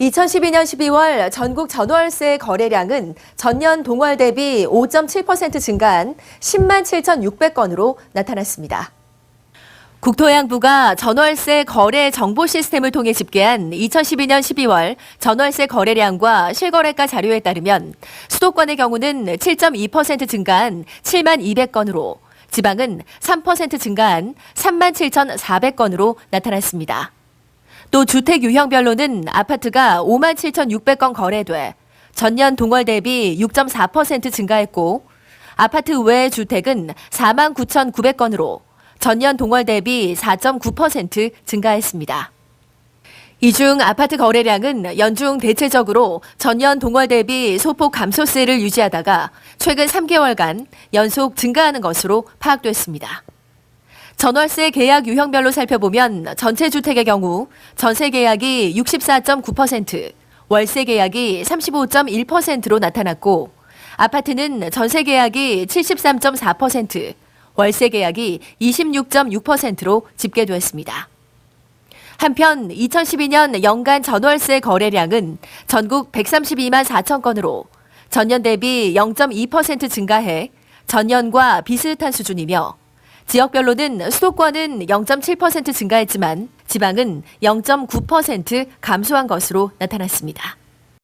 2012년 12월 전국 전월세 거래량은 전년 동월 대비 5.7% 증가한 10만 7,600건으로 나타났습니다. 국토양부가 전월세 거래 정보 시스템을 통해 집계한 2012년 12월 전월세 거래량과 실거래가 자료에 따르면 수도권의 경우는 7.2% 증가한 7만 200건으로 지방은 3% 증가한 3만 7,400건으로 나타났습니다. 또 주택 유형별로는 아파트가 5만 7,600건 거래돼 전년 동월 대비 6.4% 증가했고 아파트 외 주택은 4만 9,900건으로 전년 동월 대비 4.9% 증가했습니다. 이 중 아파트 거래량은 연중 대체적으로 전년 동월 대비 소폭 감소세를 유지하다가 최근 3개월간 연속 증가하는 것으로 파악됐습니다. 전월세 계약 유형별로 살펴보면 전체 주택의 경우 전세 계약이 64.9%, 월세 계약이 35.1%로 나타났고 아파트는 전세 계약이 73.4%, 월세 계약이 26.6%로 집계됐습니다. 한편 2012년 연간 전월세 거래량은 전국 132만 4천 건으로 전년 대비 0.2% 증가해 전년과 비슷한 수준이며 지역별로 는 수도권은 0.7% 증가했지만 지방은 0.9% 감소한 것으로 나타났습니다.